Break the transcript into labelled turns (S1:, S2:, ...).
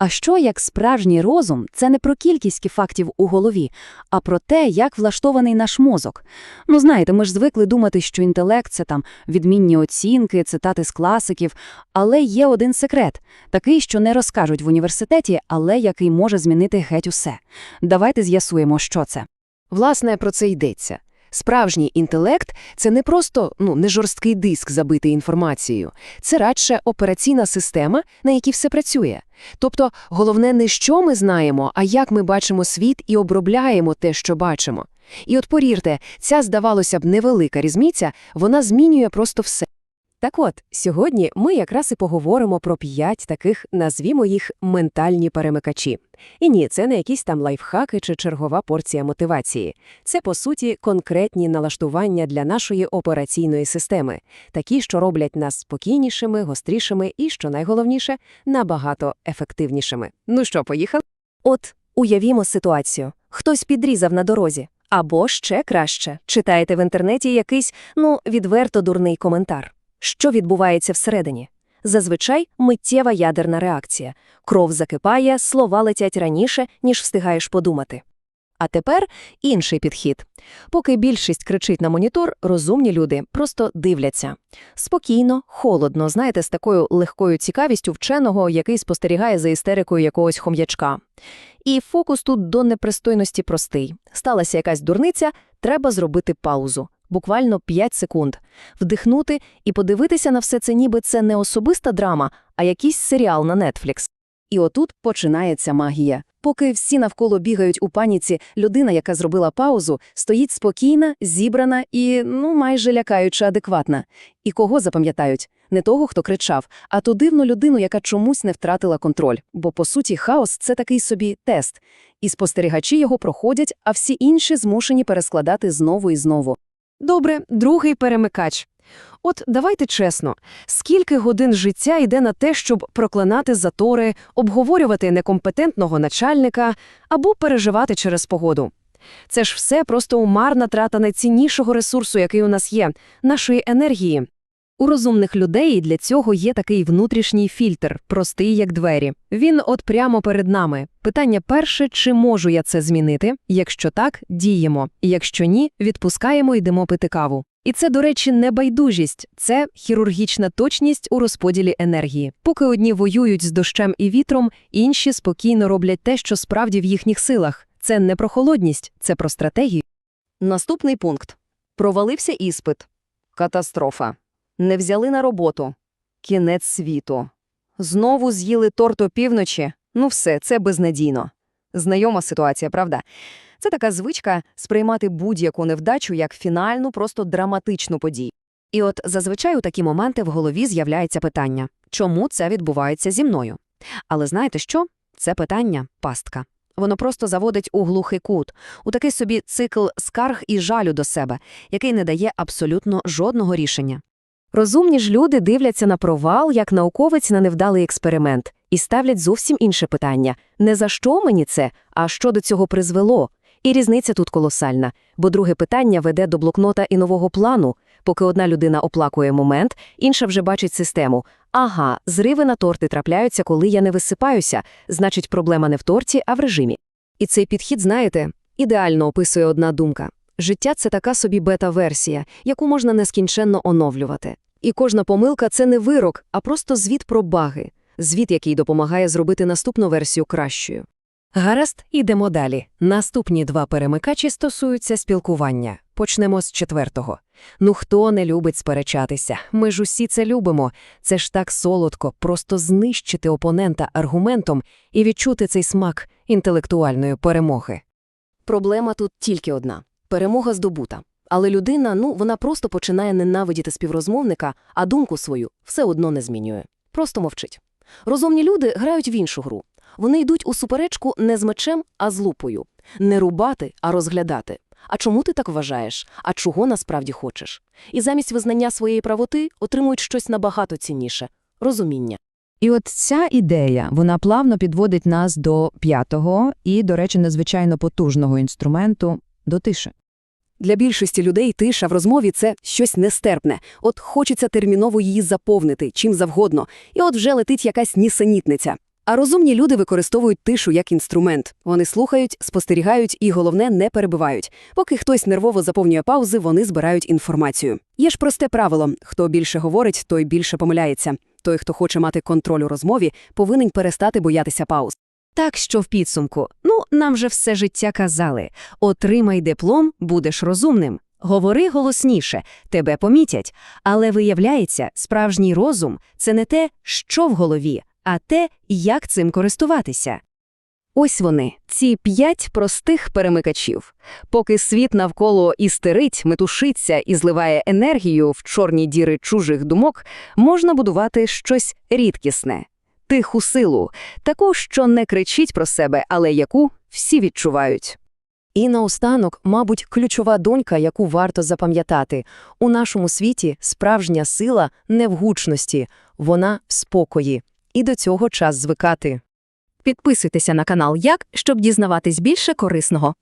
S1: А що як справжній розум це не про кількість фактів у голові, а про те, як влаштований наш мозок. Ну знаєте, ми ж звикли думати, що інтелект це там відмінні оцінки, цитати з класиків, але є один секрет, такий, що не розкажуть в університеті, але який може змінити геть усе. Давайте з'ясуємо, що це.
S2: Власне, про це йдеться. Справжній інтелект – це не просто ну, не жорсткий диск, забитий інформацією. Це радше операційна система, на якій все працює. Тобто, головне не що ми знаємо, а як ми бачимо світ і обробляємо те, що бачимо. І от повірте, ця, здавалося б, невелика різниця, вона змінює просто все. Так от, сьогодні ми якраз і поговоримо про п'ять таких, назвімо їх, ментальні перемикачі. І ні, це не якісь там лайфхаки чи чергова порція мотивації. Це, по суті, конкретні налаштування для нашої операційної системи, такі, що роблять нас спокійнішими, гострішими і, що найголовніше, набагато ефективнішими. Ну що, поїхали?
S3: От, уявімо ситуацію. Хтось підрізав на дорозі. Або ще краще, читаєте в інтернеті якийсь, ну, відверто дурний коментар. Що відбувається всередині? Зазвичай миттєва ядерна реакція. Кров закипає, слова летять раніше, ніж встигаєш подумати.
S2: А тепер інший підхід. Поки більшість кричить на монітор, розумні люди просто дивляться. Спокійно, холодно, знаєте, з такою легкою цікавістю вченого, який спостерігає за істерикою якогось хом'ячка. І фокус тут до непристойності простий. Сталася якась дурниця, треба зробити паузу. Буквально 5 секунд. Вдихнути і подивитися на все це ніби це не особиста драма, а якийсь серіал на Netflix.
S1: І отут починається магія. Поки всі навколо бігають у паніці, людина, яка зробила паузу, стоїть спокійна, зібрана і, ну, майже лякаючи адекватна. І кого запам'ятають? Не того, хто кричав, а ту дивну людину, яка чомусь не втратила контроль. Бо, по суті, хаос – це такий собі тест. І спостерігачі його проходять, а всі інші змушені перескладати знову і знову.
S2: Добре, другий перемикач. От давайте чесно, скільки годин життя йде на те, щоб проклинати затори, обговорювати некомпетентного начальника або переживати через погоду? Це ж все просто умарна трата найціннішого ресурсу, який у нас є – нашої енергії. У розумних людей для цього є такий внутрішній фільтр, простий як двері. Він от прямо перед нами. Питання перше, чи можу я це змінити? Якщо так, діємо. Якщо ні, відпускаємо, йдемо пити каву. І це, до речі, не байдужість, це хірургічна точність у розподілі енергії. Поки одні воюють з дощем і вітром, інші спокійно роблять те, що справді в їхніх силах. Це не про холодність, це про стратегію. Наступний пункт. Провалився іспит. Катастрофа. Не взяли на роботу. Кінець світу. Знову з'їли торт опівночі. Ну все, це безнадійно. Знайома ситуація, правда? Це така звичка сприймати будь-яку невдачу як фінальну, просто драматичну подію. І от зазвичай у такі моменти в голові з'являється питання, чому це відбувається зі мною? Але знаєте що? Це питання – пастка. Воно просто заводить у глухий кут, у такий собі цикл скарг і жалю до себе, який не дає абсолютно жодного рішення. Розумні ж люди дивляться на провал як науковець на невдалий експеримент і ставлять зовсім інше питання – не за що мені це, а що до цього призвело. І різниця тут колосальна, бо друге питання веде до блокнота і нового плану. Поки одна людина оплакує момент, інша вже бачить систему. Ага, зриви на торти трапляються, коли я не висипаюся, значить проблема не в торті, а в режимі. І цей підхід, знаєте, ідеально описує одна думка. Життя – це така собі бета-версія, яку можна нескінченно оновлювати. І кожна помилка – це не вирок, а просто звіт про баги. Звіт, який допомагає зробити наступну версію кращою. Гаразд, ідемо далі. Наступні два перемикачі стосуються спілкування. Почнемо з четвертого. Ну хто не любить сперечатися? Ми ж усі це любимо. Це ж так солодко, просто знищити опонента аргументом і відчути цей смак інтелектуальної перемоги. Проблема тут тільки одна – перемога здобута. Але людина, ну, вона просто починає ненавидіти співрозмовника, а думку свою все одно не змінює. Просто мовчить. Розумні люди грають в іншу гру. Вони йдуть у суперечку не з мечем, а з лупою. Не рубати, а розглядати. А чому ти так вважаєш? А чого насправді хочеш? І замість визнання своєї правоти отримують щось набагато цінніше – розуміння.
S4: І от ця ідея, вона плавно підводить нас до п'ятого і, до речі, надзвичайно потужного інструменту – до тиші.
S2: Для більшості людей тиша в розмові – це щось нестерпне. От хочеться терміново її заповнити, чим завгодно. І от вже летить якась нісенітниця.
S5: А розумні люди використовують тишу як інструмент. Вони слухають, спостерігають і, головне, не перебивають. Поки хтось нервово заповнює паузи, вони збирають інформацію. Є ж просте правило: хто більше говорить, той більше помиляється. Той, хто хоче мати контроль у розмові, повинен перестати боятися пауз.
S6: Так що в підсумку, ну, нам же все життя казали. Отримай диплом, будеш розумним. Говори голосніше, тебе помітять. Але виявляється, справжній розум – це не те, що в голові, а те, як цим користуватися.
S2: Ось вони, ці п'ять простих перемикачів. Поки світ навколо істерить, метушиться і зливає енергію в чорні діри чужих думок, можна будувати щось рідкісне. Тиху силу, таку, що не кричить про себе, але яку всі відчувають. І наостанок, мабуть, ключова донька, яку варто запам'ятати. У нашому світі справжня сила не в гучності, вона в спокої. І до цього час звикати.
S7: Підписуйтеся на канал Як, щоб дізнаватись більше корисного.